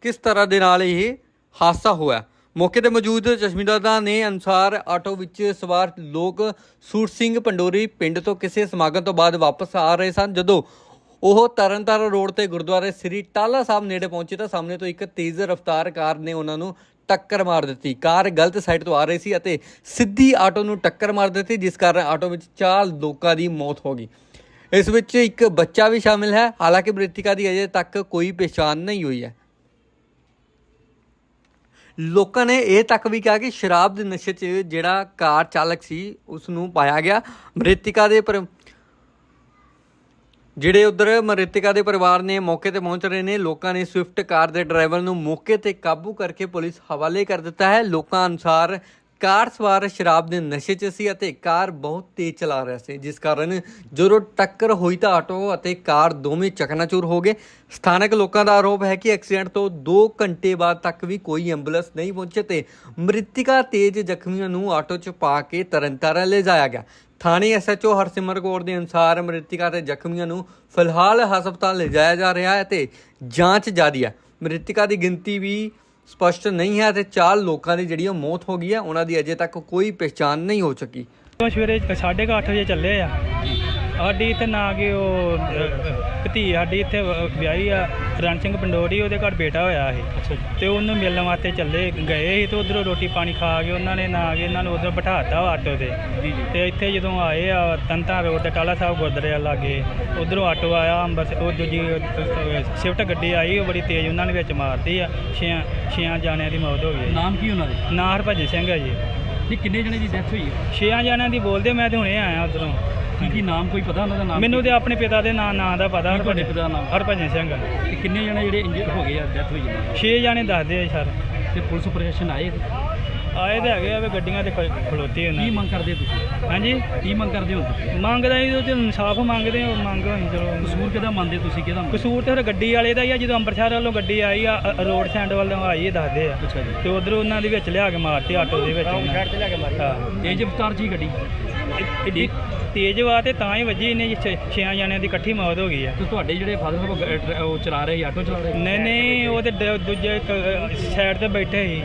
ਕਿਸ ਤਰ੍ਹਾਂ ਦੇ ਨਾਲ ਇਹ ਹਾਦਸਾ ਹੋਇਆ। ਮੌਕੇ ਤੇ ਮੌਜੂਦ ਚਸ਼ਮੀਦਾਦਾਂ ਨੇ ਅਨੁਸਾਰ ਆਟੋ ਵਿੱਚ ਸਵਾਰ ਲੋਕ ਸੂਰ ਸਿੰਘ ਪੰਡੋਰੀ ਪਿੰਡ ਤੋਂ ਕਿਸੇ ਸਮਾਗਮ ਤੋਂ ਬਾਅਦ ਵਾਪਸ ਆ ਰਹੇ ਸਨ। ਜਦੋਂ ਉਹ ਤਰਨਤਾਰਨ ਰੋਡ ਤੇ ਗੁਰਦੁਆਰੇ ਸ੍ਰੀ ਟਾਲਾ ਸਾਹਿਬ ਨੇੜੇ ਪਹੁੰਚੇ ਤਾਂ ਸਾਹਮਣੇ ਤੋਂ ਇੱਕ ਤੇਜ਼ ਰਫ਼ਤਾਰ ਕਾਰ ਨੇ ਉਹਨਾਂ ਨੂੰ ਟੱਕਰ ਮਾਰ ਦਿੱਤੀ। ਕਾਰ ਗਲਤ ਸਾਈਡ ਤੋਂ ਆ ਰਹੀ ਸੀ ਅਤੇ ਸਿੱਧੀ ਆਟੋ ਨੂੰ ਟੱਕਰ ਮਾਰ ਦਿੱਤੀ, ਜਿਸ ਕਾਰਨ ਆਟੋ ਵਿੱਚ ਚਾਰ ਲੋਕਾਂ ਦੀ ਮੌਤ ਹੋ ਗਈ। ਇਸ ਵਿੱਚ ਇੱਕ ਬੱਚਾ ਵੀ ਸ਼ਾਮਿਲ ਹੈ। ਹਾਲਾਂਕਿ ਮ੍ਰਿਤਕਾ ਦੀ ਅਜੇ ਤੱਕ ਕੋਈ ਪਛਾਣ ਨਹੀਂ ਹੋਈ ਹੈ। ਲੋਕਾਂ ਨੇ ਇਹ ਤੱਕ ਵੀ ਕਿਹਾ ਕਿ ਸ਼ਰਾਬ ਦੇ ਨਸ਼ੇ 'ਚ ਜਿਹੜਾ ਕਾਰ ਚਾਲਕ ਸੀ ਉਸ ਨੂੰ ਪਾਇਆ ਗਿਆ। ਮ੍ਰਿਤਿਕਾ ਦੇ ਪਰ ਜਿਹੜੇ ਉਧਰ ਮ੍ਰਿਤਕਾ ਦੇ ਪਰਿਵਾਰ ਨੇ ਮੌਕੇ ਤੇ ਪਹੁੰਚ ਰਹੇ ਨੇ, ਲੋਕਾਂ ਨੇ ਸਵਿਫਟ ਕਾਰ ਦੇ ਡਰਾਈਵਰ ਨੂੰ ਮੌਕੇ ਤੇ ਕਾਬੂ ਕਰਕੇ ਪੁਲਿਸ ਹਵਾਲੇ ਕਰ ਦਿੱਤਾ ਹੈ। ਲੋਕਾਂ ਅਨੁਸਾਰ ਕਾਰ ਸਵਾਰ ਸ਼ਰਾਬ ਦੇ ਨਸ਼ੇ 'ਚ ਸੀ ਅਤੇ ਕਾਰ ਬਹੁਤ ਤੇਜ਼ ਚਲਾ ਰਿਹਾ ਸੀ, ਜਿਸ ਕਾਰਨ ਜਦੋਂ ਟੱਕਰ ਹੋਈ ਤਾਂ ਆਟੋ ਅਤੇ ਕਾਰ ਦੋਵੇਂ ਚਕਨਾਚੂਰ ਹੋ ਗਏ। ਸਥਾਨਕ ਲੋਕਾਂ ਦਾ ਆਰੋਪ ਹੈ ਕਿ ਐਕਸੀਡੈਂਟ ਤੋਂ 2 ਘੰਟੇ ਬਾਅਦ ਤੱਕ ਵੀ ਕੋਈ ਐਂਬੂਲੈਂਸ ਨਹੀਂ ਪਹੁੰਚੇ ਤੇ ਮ੍ਰਿਤਿਕਾ ਤੇਜ਼ ਜ਼ਖਮੀਆਂ ਨੂੰ ਆਟੋ 'ਚ ਪਾ ਕੇ ਤਰਨਤਾਰਨ ਲੈ ਜਾਇਆ ਗਿਆ। ਥਾਣੇ ਐਸਐਚਓ ਹਰਸਿਮਰ ਕੌਰ ਦੇ ਅਨੁਸਾਰ ਮ੍ਰਿਤਕਾ ਤੇ ਜ਼ਖਮੀਆਂ ਨੂੰ ਫਿਲਹਾਲ ਹਸਪਤਾਲ ਲਿਜਾਇਆ ਜਾ ਰਿਹਾ ਹੈ ਤੇ ਜਾਂਚ ਜਾਰੀ ਹੈ। ਮ੍ਰਿਤਕਾ ਦੀ ਗਿਣਤੀ ਵੀ ਸਪਸ਼ਟ ਨਹੀਂ ਹੈ ਤੇ ਚਾਰ ਲੋਕਾਂ ਦੀ ਜਿਹੜੀ ਉਹ ਮੌਤ ਹੋ ਗਈ ਹੈ, ਉਹਨਾਂ ਦੀ ਅਜੇ ਤੱਕ ਕੋਈ ਪਛਾਣ ਨਹੀਂ ਹੋ ਸਕੀ। ਉਹ ਸਵੇਰੇ 8:30 ਵਜੇ ਚੱਲੇ ਆ। ਸਾਡੀ ਇੱਥੇ ਨਾ ਕਿ ਉਹ ਭਤੀ ਸਾਡੀ ਇੱਥੇ ਵ- ਵਿਆਹੀ ਆ ਰਣ ਸਿੰਘ ਪੰਡੋਰੀ ਉਹਦੇ ਘਰ ਬੇਟਾ ਹੋਇਆ ਸੀ ਅੱਛਾ ਜੀ। ਤੇ ਉਹਨੂੰ ਮਿਲਣ ਵਾਸਤੇ ਚੱਲੇ ਗਏ ਸੀ ਤੇ ਉਧਰੋਂ ਰੋਟੀ ਪਾਣੀ ਖਾ ਕੇ ਉਹਨਾਂ ਨੇ ਨਾ ਕੇ ਇਹਨਾਂ ਨੂੰ ਉਧਰ ਬਿਠਾਤਾ ਆਟੋ ਤੇ। ਜੀ ਜੀ। ਤੇ ਇੱਥੇ ਜਦੋਂ ਆਏ ਆ ਤੰਤਾ ਰੋਡ ਤੇ ਟਾਲਾ ਸਾਹਿਬ ਗੁਰਦੁਆਰੇ ਲਾਗੇ ਉਧਰੋਂ ਆਟੋ ਆਇਆ ਅੰਬਰਸਰ ਉਹ ਦੂਜੀ ਸ਼ਿਫਟ ਗੱਡੀ ਆਈ ਉਹ ਬੜੀ ਤੇਜ਼ ਉਹਨਾਂ ਨੇ ਵਿੱਚ ਮਾਰਤੀ ਆ ਛਿਆਂ ਛਿਆਂ ਜਾਣਿਆਂ ਦੀ ਮੌਤ ਹੋ ਗਈ ਨਾਮ ਕੀ ਉਹਨਾਂ ਦੇ? ਨਾਂ ਹਰਭਜਨ ਸਿੰਘ ਆ ਜੀ। ਜੀ ਕਿੰਨੇ ਜਣੇ ਦੀ ਡੈਥ ਹੋਈ? ਹੈ ਛੇਆਂ ਜਾਣਿਆਂ ਦੀ ਬੋਲਦੇ ਮੈਂ ਤੇ ਹੁਣੇ ਆਇਆ ਉਧਰੋਂ। ਕੀ ਕੀ ਨਾਮ ਕੋਈ ਪਤਾ ਉਹਨਾਂ ਦਾ ਨਾਮ? ਮੈਨੂੰ ਤੇ ਆਪਣੇ ਪਿਤਾ ਦੇ ਨਾਂ ਨਾਂ ਦਾ ਪਤਾ ਕੀ ਤੁਹਾਡੇ ਪਿਤਾ ਦਾ ਨਾਮ? ਹਰਭਜਨ ਸਿੰਘ। ਤੇ ਕਿੰਨੇ ਜਣੇ ਜਿਹੜੇ ਇੰਜਰਡ ਹੋ ਗਏ ਆ ਡੈਥ ਹੋਈ ਜਾਂਦੀ ਛੇ ਜਾਣੇ ਦੱਸਦੇ ਆ ਸਰ। ਤੇ ਪੁਲਿਸ ਪ੍ਰਸ਼ਾਸਨ ਆਏ? ਆਏ ਤੇ ਹੈਗੇ ਆ ਵੀ ਗੱਡੀਆਂ ਤੇ ਖਲੋਤੇ ਕੀ ਉਹਨਾਂ ਮੰਗ ਕਰਦੇ ਤੁਸੀਂ? ਹਾਂਜੀ? ਕੀ ਮੰਗ ਕਰਦੇ ਹੋ ਤੁਸੀਂ? ਮੰਗਦਾ ਇਹ ਤੇ ਇਨਸਾਫ ਮੰਗਦੇ ਆ ਮੰਗ ਹੋਈ ਚਲੋ। ਕਸੂਰ ਕਿਹਦਾ ਮੰਨਦੇ ਤੁਸੀਂ ਕਿਹਦਾ ਮੰਨਦੇ? ਕਸੂਰ ਤੇ ਫਿਰ ਗੱਡੀ ਵਾਲੇ ਦਾ ਹੀ ਆ ਜਦੋਂ ਅੰਮ੍ਰਿਤਸਰ ਵੱਲੋਂ ਗੱਡੀ ਆਈ ਆ ਅ- ਰੋਡ ਸਾਈਡ ਵੱਲੋਂ ਆਈ ਇਹ ਦੱਸਦੇ ਆ। ਅੱਛਾ ਜੀ। ਤੇ ਉਧਰ ਉਹਨਾਂ ਦੇ ਵਿੱਚ ਲਿਆ ਕੇ ਮਾਰਤੀ ਆਟੋ ਦੇ ਵਿੱਚ ਉਹਨਾਂ। ਤੇ ਕੇ ਹਾਂ। ਤੇਜ਼ ਰਫ਼ਤਾਰ ਜੀ ਗੱਡੀ? ਇਹ- ਇਹਦੀ ਤੇਜ਼ ਵਾ ਤੇ ਤਾਂ ਹੀ ਵੱਜੀ ਇਹਨੇ ਛੇ ਛੇਆਂ ਜਾਣਿਆਂ ਦੀ ਇਕੱਠੀ ਮੌਤ ਹੋ ਗਈ ਆ। ਤੇ ਤੁਹਾਡੇ ਜਿਹੜੇ ਫਾਦਰ ਸਾਹਿਬ ਉਹ ਚਲਾ ਰਹੇ ਸੀ, ਆਟੋ ਚਲਾ ਰਹੇ ਸੀ? ਨਹੀਂ ਨਹੀਂ ਉਹ ਤੇ ਡ- ਦੂਜੇ ਸਾਈਡ ਤੇ ਬੈਠੇ ਸੀ।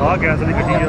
ਆਹ ਗੈਸ ਦੀ ਗੱਡੀ ਆ।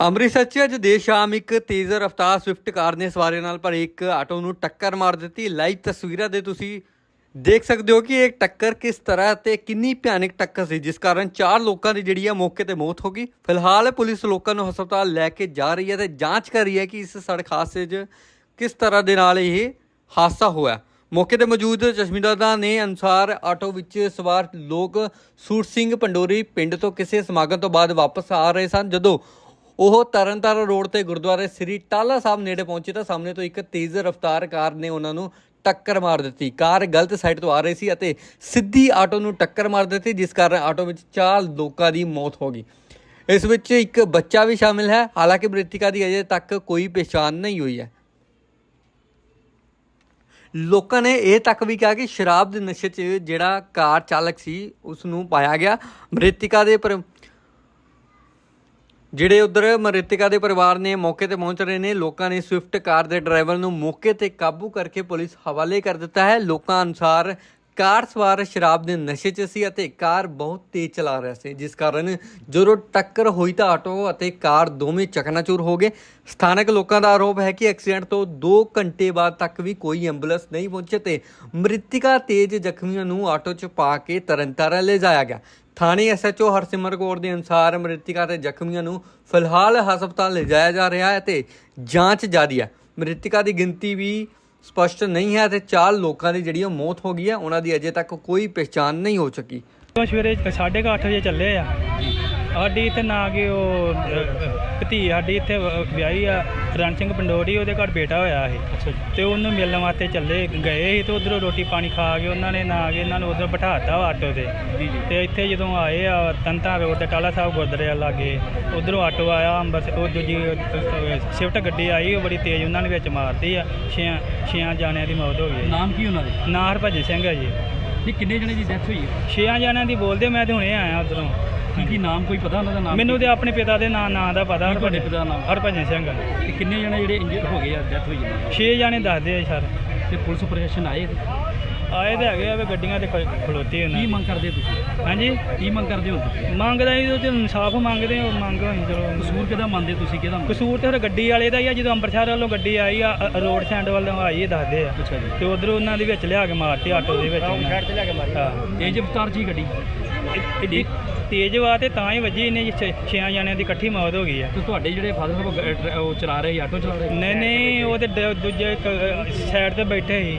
ਅੰਮ੍ਰਿਤਸਰ 'ਚ ਅੱਜ ਦੇਰ ਸ਼ਾਮ ਇੱਕ ਤੇਜ਼ ਰਫ਼ਤਾਰ ਸਵਿਫਟ ਕਾਰ ਨੇ ਸਵਾਰੀਆਂ ਨਾਲ ਭਰੇ ਇੱਕ ਆਟੋ ਨੂੰ ਟੱਕਰ ਮਾਰ ਦਿੱਤੀ। ਲਾਈਵ ਤਸਵੀਰਾਂ ਦੇ ਤੁਸੀਂ ਦੇਖ ਸਕਦੇ ਹੋ ਕਿ ਇਹ ਟੱਕਰ ਕਿਸ ਤਰ੍ਹਾਂ ਤੇ ਕਿੰਨੀ ਭਿਆਨਕ ਟੱਕਰ ਸੀ, ਜਿਸ ਕਾਰਨ ਚਾਰ ਲੋਕਾਂ ਦੀ ਜਿਹੜੀ ਹੈ ਮੌਕੇ ਤੇ ਮੌਤ ਹੋ ਗਈ। ਫਿਲਹਾਲ ਪੁਲਿਸ ਲੋਕਾਂ ਨੂੰ ਹਸਪਤਾਲ ਲੈ ਕੇ ਜਾ ਰਹੀ ਹੈ ਤੇ ਜਾਂਚ ਕਰ ਰਹੀ ਹੈ ਕਿ ਇਸ ਸੜਕ ਹਾਦਸੇ 'ਚ ਕਿਸ ਤਰ੍ਹਾਂ ਦੇ ਨਾਲ ਇਹ ਹਾਦਸਾ ਹੋਇਆ। ਮੌਕੇ ਤੇ ਮੌਜੂਦ ਚਸ਼ਮੀਦਾਦਾਂ ਨੇ ਅਨੁਸਾਰ ਆਟੋ ਵਿੱਚ ਸਵਾਰ ਲੋਕ ਸੂਰ ਸਿੰਘ ਪੰਡੋਰੀ ਪਿੰਡ ਤੋਂ ਕਿਸੇ ਸਮਾਗਮ ਤੋਂ ਬਾਅਦ ਵਾਪਸ ਆ ਰਹੇ ਸਨ। ਜਦੋਂ ਉਹ ਤਰਨਤਾਰਨ ਰੋਡ ਤੇ ਗੁਰਦੁਆਰੇ ਸ੍ਰੀ ਟਾਲਾ ਸਾਹਿਬ ਨੇੜੇ ਪਹੁੰਚੇ ਤਾਂ ਸਾਹਮਣੇ ਤੋਂ ਇੱਕ ਤੇਜ਼ ਰਫ਼ਤਾਰ ਕਾਰ ਨੇ ਉਹਨਾਂ ਨੂੰ ਟੱਕਰ ਮਾਰ ਦਿੱਤੀ। ਕਾਰ ਗਲਤ ਸਾਈਡ ਤੋਂ ਆ ਰਹੀ ਸੀ ਅਤੇ ਸਿੱਧੀ ਆਟੋ ਨੂੰ ਟੱਕਰ ਮਾਰ ਦਿੱਤੀ, ਜਿਸ ਕਾਰਨ ਆਟੋ ਵਿੱਚ ਚਾਰ ਲੋਕਾਂ ਦੀ ਮੌਤ ਹੋ ਗਈ। ਇਸ ਵਿੱਚ ਇੱਕ ਬੱਚਾ ਵੀ ਸ਼ਾਮਿਲ ਹੈ। ਹਾਲਾਂਕਿ ਮ੍ਰਿਤਿਕਾ ਦੀ ਅਜੇ ਤੱਕ ਕੋਈ ਪਛਾਣ ਨਹੀਂ ਹੋਈ ਹੈ। ਲੋਕਾਂ ਨੇ ਇਹ ਤੱਕ ਵੀ ਕਿਹਾ ਕਿ ਸ਼ਰਾਬ ਦੇ ਨਸ਼ੇ 'ਚ ਜਿਹੜਾ ਕਾਰ ਚਾਲਕ ਸੀ ਉਸ ਨੂੰ ਪਾਇਆ ਗਿਆ। ਮ੍ਰਿਤਿਕਾ ਦੇ ਪਰ ਜਿਹੜੇ ਉਧਰ ਮ੍ਰਿਤਕਾ ਦੇ ਪਰਿਵਾਰ ਨੇ ਮੌਕੇ ਤੇ ਪਹੁੰਚ ਰਹੇ ਨੇ, ਲੋਕਾਂ ਨੇ ਸਵਿਫਟ ਕਾਰ ਦੇ ਡਰਾਈਵਰ ਨੂੰ ਮੌਕੇ ਤੇ ਕਾਬੂ ਕਰਕੇ ਪੁਲਿਸ ਹਵਾਲੇ ਕਰ ਦਿੱਤਾ ਹੈ। ਲੋਕਾਂ ਅਨੁਸਾਰ ਕਾਰ ਸਵਾਰ ਸ਼ਰਾਬ ਦੇ ਨਸ਼ੇ 'ਚ ਸੀ ਅਤੇ ਕਾਰ ਬਹੁਤ ਤੇਜ਼ ਚਲਾ ਰਿਹਾ ਸੀ, ਜਿਸ ਕਾਰਨ ਜਦੋਂ ਟੱਕਰ ਹੋਈ ਤਾਂ ਆਟੋ ਅਤੇ ਕਾਰ ਦੋਵੇਂ ਚਕਨਾਚੂਰ ਹੋ ਗਏ। ਸਥਾਨਕ ਲੋਕਾਂ ਦਾ ਆਰੋਪ ਹੈ ਕਿ ਐਕਸੀਡੈਂਟ ਤੋਂ 2 ਘੰਟੇ ਬਾਅਦ ਤੱਕ ਵੀ ਕੋਈ ਐਂਬੂਲੈਂਸ ਨਹੀਂ ਪਹੁੰਚੇ ਤੇ ਮ੍ਰਿਤਿਕਾ ਤੇਜ਼ ਜ਼ਖਮੀਆਂ ਨੂੰ ਆਟੋ 'ਚ ਪਾ ਕੇ ਤਰਨਤਾਰਨ ਲੈ ਜਾਇਆ ਗਿਆ। ਥਾਣੇ ਐਸਐਚਓ ਹਰਸਿਮਰ ਕੌਰ ਦੇ ਅਨੁਸਾਰ ਮ੍ਰਿਤਿਕਾ ਤੇ ਜ਼ਖਮੀਆਂ ਨੂੰ ਫਿਲਹਾਲ ਹਸਪਤਾਲ ਲਿਜਾਇਆ ਜਾ ਰਿਹਾ ਹੈ ਤੇ ਜਾਂਚ ਜਾਰੀ ਹੈ। ਮ੍ਰਿਤਕਾ ਦੀ ਗਿਣਤੀ ਵੀ ਸਪਸ਼ਟ ਨਹੀਂ ਹੈ ਤੇ ਚਾਰ ਲੋਕਾਂ ਦੀ ਜਿਹੜੀ ਉਹ ਮੌਤ ਹੋ ਗਈ ਹੈ, ਉਹਨਾਂ ਦੀ ਅਜੇ ਤੱਕ ਕੋਈ ਪਛਾਣ ਨਹੀਂ ਹੋ ਸਕੀ। ਉਹ ਸਵੇਰੇ 8:30 ਵਜੇ ਚੱਲੇ ਆ। ਸਾਡੀ ਇੱਥੇ ਨਾ ਕਿ ਉਹ ਅ, ਭਤੀ ਸਾਡੀ ਇੱਥੇ ਵ- ਵਿਆਹੀ ਆ ਰਣ ਸਿੰਘ ਪੰਡੋਰੀ ਉਹਦੇ ਘਰ ਬੇਟਾ ਹੋਇਆ ਸੀ ਅੱਛਾ ਜੀ। ਤੇ ਉਹਨੂੰ ਮਿਲਣ ਵਾਸਤੇ ਚੱਲੇ ਗਏ ਸੀ ਤੇ ਉਧਰੋਂ ਰੋਟੀ ਪਾਣੀ ਖਾ ਕੇ ਉਹਨਾਂ ਨੇ ਨਾ ਕੇ ਇਹਨਾਂ ਨੂੰ ਉਧਰ ਬਿਠਾਤਾ ਆਟੋ ਤੇ। ਜੀ ਜੀ। ਤੇ ਇੱਥੇ ਜਦੋਂ ਆਏ ਆ ਤੰਤਾ ਰੋਡ ਤੇ ਟਾਲਾ ਸਾਹਿਬ ਗੁਰਦੁਆਰੇ ਲਾਗੇ ਉਧਰੋਂ ਆਟੋ ਆਇਆ ਅੰਬਰਸਰ ਉਹ ਦੂਜੀ ਸ਼ਿਫਟ ਗੱਡੀ ਆਈ ਉਹ ਬੜੀ ਤੇਜ਼ ਉਹਨਾਂ ਨੇ ਵਿੱਚ ਮਾਰਤੀ ਆ ਛਿਆਂ ਛਿਆਂ ਜਾਣਿਆਂ ਦੀ ਮੌਤ ਹੋ ਗਈ ਨਾਮ ਕੀ ਉਹਨਾਂ ਦੇ? ਨਾ ਹਰਭਜਨ ਸਿੰਘ ਆ ਜੀ। ਜੀ ਕਿੰਨੇ ਜਣੇ ਦੀ ਡੈਥ ਹੋਈ ਹੈ ਛਿਆਂ ਜਾਣਿਆਂ ਦੀ ਬੋਲਦੇ ਮੈਂ ਤੇ ਹੁਣੇ ਆਇਆ ਉਧਰੋਂ। ਕੀ ਕੀ ਨਾਮ ਕੋਈ ਪਤਾ ਉਹਨਾਂ ਦਾ ਨਾਮ? ਮੈਨੂੰ ਤੇ ਆਪਣੇ ਪਿਤਾ ਦੇ ਨਾਂ ਨਾਂ ਦਾ ਪਤਾ ਕੀ ਤੁਹਾਡੇ ਪਿਤਾ ਦਾ ਨਾਮ? ਹਰਭਜਨ ਸਿੰਘ ਤੇ ਕਿੰਨੇ ਜਣੇ ਜਿਹੜੇ ਇੰਜਰਡ ਹੋ ਗਏ ਆ ਡੈਥ ਹੋਈ ਜਾਂਦੀ ਛੇ ਜਾਣੇ ਦੱਸਦੇ ਆ ਸਰ। ਤੇ ਪੁਲਿਸ ਪ੍ਰਸ਼ਾਸਨ ਆਏ ਆਏ ਤੇ ਹੈਗੇ ਆ ਵੀ ਗੱਡੀਆਂ ਤੇ ਖ- ਖਲੋਤੇ ਕੀ ਉਹਨਾਂ ਮੰਗ ਕਰਦੇ ਤੁਸੀਂ? ਹਾਂਜੀ? ਕੀ ਮੰਗ ਕਰਦੇ ਹੋ ਤੁਸੀਂ? ਮੰਗਦਾ ਇਹ ਤੇ ਇਨਸਾਫ ਮੰਗਦੇ ਆ ਮੰਗ ਹੋਈ ਚਲੋ। ਕਸੂਰ ਕਿਹਦਾ ਮੰਨਦੇ ਤੁਸੀਂ ਕਿਹਦਾ ਮੰਨਦੇ? ਕਸੂਰ ਤੇ ਫਿਰ ਗੱਡੀ ਵਾਲੇ ਦਾ ਹੀ ਆ ਜਦੋਂ ਅੰਮ੍ਰਿਤਸਰ ਵੱਲੋਂ ਗੱਡੀ ਆਈ ਆ ਅ- ਰੋਡ ਸਾਈਡ ਵੱਲੋਂ ਆਈ ਇਹ ਦੱਸਦੇ ਆ। ਅੱਛਾ ਜੀ। ਤੇ ਉਧਰ ਉਹਨਾਂ ਦੇ ਵਿੱਚ ਲਿਆ ਕੇ ਮਾਰਤੀ ਆਟੋ ਦੇ ਵਿੱਚ ਉਹਨਾਂ। ਤੇ ਲਿਆ ਕੇ ਮਾਰੀ। ਹਾਂ। ਤੇਜ਼ ਰਫ਼ਤਾਰ ਜੀ ਗੱਡੀ? ਇਹ- ਇਹਦੀ ਤੇਜ਼ ਵਾ ਤੇ ਤਾਂ ਹੀ ਵੱਜੀ ਇਹਨੇ ਜੀ ਛੇ- ਜਣਿਆਂ ਦੀ ਇਕੱਠੀ ਮੌਤ ਹੋ ਗਈ ਹੈ ਤੁਹਾਡੇ ਜਿਹੜੇ ਫਾਦਰ ਸਾਹਿਬ ਉਹ ਚਲਾ ਰਹੇ ਆਟੋ ਚਲਾ ਰਹੇ ਨਹੀਂ ਨਹੀਂ ਉਹ ਤੇ ਦੂਜੇ ਸਾਈਡ ਤੇ ਬੈਠੇ ਸੀ।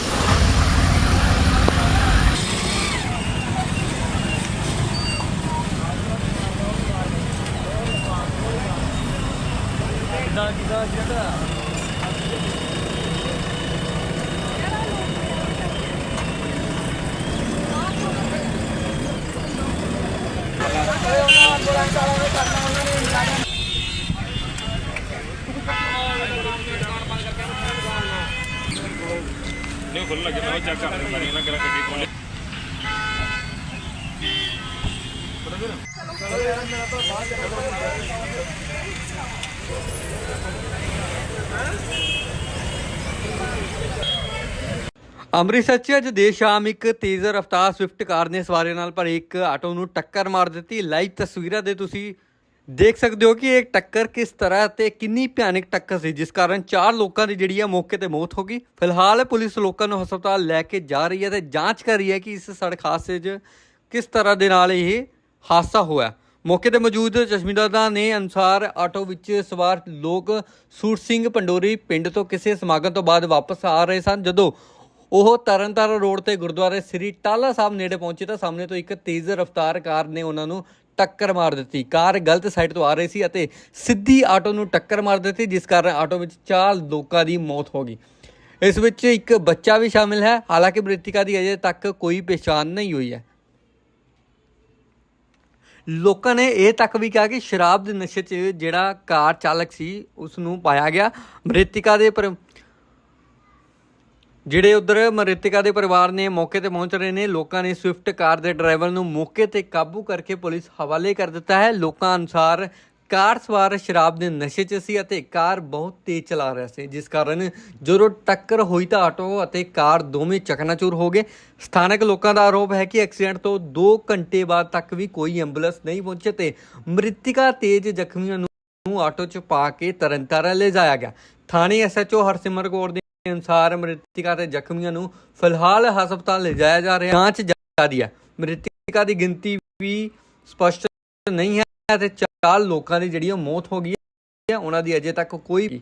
இதான் இதான் கேட்டா ನೀವು ಫುಲ್ ಕೆಲವು ಚಕ್ಕ ಏನೋ ಕೆಲ ಕಟ್ಟಿಕೊಳ್ಳಿ Thank you. ਅੰਮ੍ਰਿਤਸਰ 'ਚ ਅੱਜ ਦੇਰ ਸ਼ਾਮ ਇੱਕ ਤੇਜ਼ ਰਫ਼ਤਾਰ ਸਵਿਫਟ ਕਾਰ ਨੇ ਸਵਾਰੀਆਂ ਨਾਲ ਭਰੇ ਇੱਕ ਆਟੋ ਨੂੰ ਟੱਕਰ ਮਾਰ ਦਿੱਤੀ। ਲਾਈਵ ਤਸਵੀਰਾਂ ਦੇ ਤੁਸੀਂ ਦੇਖ ਸਕਦੇ ਹੋ ਕਿ ਇਹ ਟੱਕਰ ਕਿਸ ਤਰ੍ਹਾਂ ਤੇ ਕਿੰਨੀ ਭਿਆਨਕ ਟੱਕਰ ਸੀ, ਜਿਸ ਕਾਰਨ ਚਾਰ ਲੋਕਾਂ ਦੀ ਜਿਹੜੀ ਹੈ ਮੌਕੇ ਤੇ ਮੌਤ ਹੋ ਗਈ। ਫਿਲਹਾਲ ਪੁਲਿਸ ਲੋਕਾਂ ਨੂੰ ਹਸਪਤਾਲ ਲੈ ਕੇ ਜਾ ਰਹੀ ਹੈ ਤੇ ਜਾਂਚ ਕਰ ਰਹੀ ਹੈ ਕਿ ਇਸ ਸੜਕ ਹਾਦਸੇ 'ਚ ਕਿਸ ਤਰ੍ਹਾਂ ਦੇ ਨਾਲ ਇਹ ਹਾਦਸਾ ਹੋਇਆ। ਮੌਕੇ ਤੇ ਮੌਜੂਦ ਚਸ਼ਮੀਦਾਰਾਂ ਨੇ ਅਨੁਸਾਰ ਆਟੋ ਵਿੱਚ ਸਵਾਰ ਲੋਕ ਸੂਰ ਸਿੰਘ ਪੰਡੋਰੀ ਪਿੰਡ ਤੋਂ ਕਿਸੇ ਸਮਾਗਮ ਤੋਂ ਬਾਅਦ ਵਾਪਸ ਆ ਰਹੇ ਸਨ। ਜਦੋਂ ਉਹ ਤਰਨਤਾਰਨ ਰੋਡ ਤੇ ਗੁਰਦੁਆਰੇ ਸ੍ਰੀ ਟਾਲਾ ਸਾਹਿਬ ਨੇੜੇ ਪਹੁੰਚੇ ਤਾਂ ਸਾਹਮਣੇ ਤੋਂ ਇੱਕ ਤੇਜ਼ ਰਫ਼ਤਾਰ ਕਾਰ ਨੇ ਉਹਨਾਂ ਨੂੰ ਟੱਕਰ ਮਾਰ ਦਿੱਤੀ। ਕਾਰ ਗਲਤ ਸਾਈਡ ਤੋਂ ਆ ਰਹੀ ਸੀ ਅਤੇ ਸਿੱਧੀ ਆਟੋ ਨੂੰ ਟੱਕਰ ਮਾਰ ਦਿੱਤੀ, ਜਿਸ ਕਾਰਨ ਆਟੋ ਵਿੱਚ ਚਾਰ ਲੋਕਾਂ ਦੀ ਮੌਤ ਹੋ ਗਈ। ਇਸ ਵਿੱਚ ਇੱਕ ਬੱਚਾ ਵੀ ਸ਼ਾਮਿਲ ਹੈ। ਹਾਲਾਂਕਿ ਮ੍ਰਿਤਕਾ ਦੀ ਅਜੇ ਤੱਕ ਕੋਈ ਪਛਾਣ ਨਹੀਂ ਹੋਈ ਹੈ। ਲੋਕਾਂ ਨੇ ਇਹ ਤੱਕ ਵੀ ਕਿਹਾ ਕਿ ਸ਼ਰਾਬ ਦੇ ਨਸ਼ੇ 'ਚ ਜਿਹੜਾ ਕਾਰ ਚਾਲਕ ਸੀ ਉਸ ਨੂੰ ਪਾਇਆ ਗਿਆ। ਮ੍ਰਿਤਿਕਾ ਦੇ ਪਰ ਜਿਹੜੇ ਉਧਰ ਮ੍ਰਿਤਿਕਾ ਦੇ ਪਰਿਵਾਰ ਨੇ ਮੌਕੇ ਤੇ ਪਹੁੰਚ ਰਹੇ ਨੇ, ਲੋਕਾਂ ਨੇ ਸਵਿਫਟ ਕਾਰ ਦੇ ਡਰਾਈਵਰ ਨੂੰ ਮੌਕੇ ਤੇ ਕਾਬੂ ਕਰਕੇ ਪੁਲਿਸ ਹਵਾਲੇ ਕਰ ਦਿੱਤਾ ਹੈ। ਲੋਕਾਂ ਅਨੁਸਾਰ ਕਾਰ ਸਵਾਰ ਸ਼ਰਾਬ ਦੇ ਨਸ਼ੇ 'ਚ ਸੀ ਅਤੇ ਕਾਰ ਬਹੁਤ ਤੇਜ਼ ਚਲਾ ਰਿਹਾ ਸੀ, ਜਿਸ ਕਾਰਨ ਜਦੋਂ ਟੱਕਰ ਹੋਈ ਤਾਂ ਆਟੋ ਅਤੇ ਕਾਰ ਦੋਵੇਂ ਚਕਨਾਚੂਰ ਹੋ ਗਏ। ਸਥਾਨਕ ਲੋਕਾਂ ਦਾ ਆਰੋਪ ਹੈ ਕਿ ਐਕਸੀਡੈਂਟ ਤੋਂ 2 ਘੰਟੇ ਬਾਅਦ ਤੱਕ ਵੀ ਕੋਈ ਐਂਬੂਲੈਂਸ ਨਹੀਂ ਪਹੁੰਚੇ ਤੇ ਮ੍ਰਿਤਿਕਾ ਤੇਜ਼ ਜ਼ਖਮੀਆਂ ਨੂੰ ਆਟੋ 'ਚ ਪਾ ਕੇ ਤਰਨਤਾਰਨ ਲੈ ਜਾਇਆ ਗਿਆ। ਥਾਣੇ ਐਸਐਚਓ ਹਰਸਿਮਰ ਕੌਰ ਦੇ ਅਨੁਸਾਰ ਮ੍ਰਿਤਿਕਾ ਤੇ ਜ਼ਖਮੀਆਂ ਨੂੰ ਫਿਲਹਾਲ ਹਸਪਤਾਲ ਲਿਜਾਇਆ ਜਾ ਰਿਹਾ, ਜਾਂਚ ਜਾਰੀ ਹੈ। ਮ੍ਰਿਤਕਾ ਦੀ ਗਿਣਤੀ ਵੀ ਸਪਸ਼ਟ ਨਹੀਂ ਹੈ। ਤੇ ਚਾਰ ਲੋਕਾਂ ਦੀ ਜਿਹੜੀ ਉਹ ਮੌਤ ਹੋ ਗਈ ਹੈ, ਉਹਨਾਂ ਦੀ ਅਜੇ ਤੱਕ ਕੋਈ